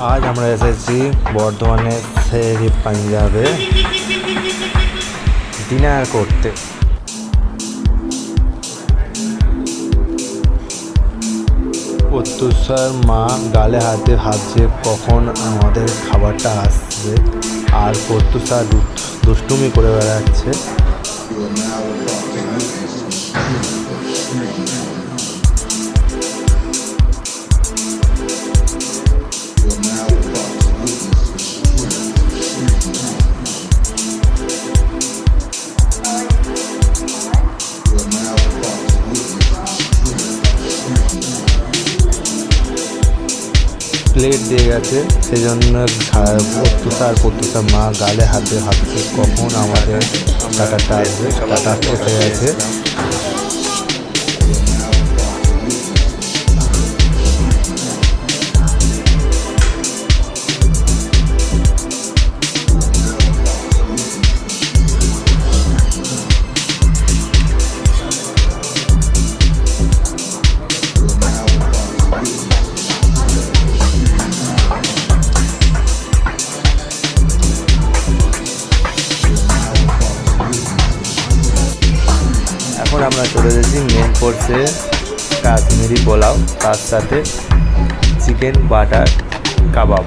আমরা এসেছি বর্ধমানে শেরি পাঞ্জাবে ডিনার করতে। প্রত্যুষার মা গালে হাতে ভাবছে কখন আমাদের খাবারটা আসবে আর প্রত্যুষার দুষ্টুমি করে বেড়াচ্ছে। প্লেট দিয়ে গেছে সেই জন্য প্রত্যুষার প্রত্যুষার মা গালে হাতে হাতে কখন আমাদের টাকাটা আসবে টাকা গেছে। এখন আমরা চলে যাচ্ছি মেন কোর্সে কাশ্মীরি পোলাও তার সাথে চিকেন বাটার কাবাব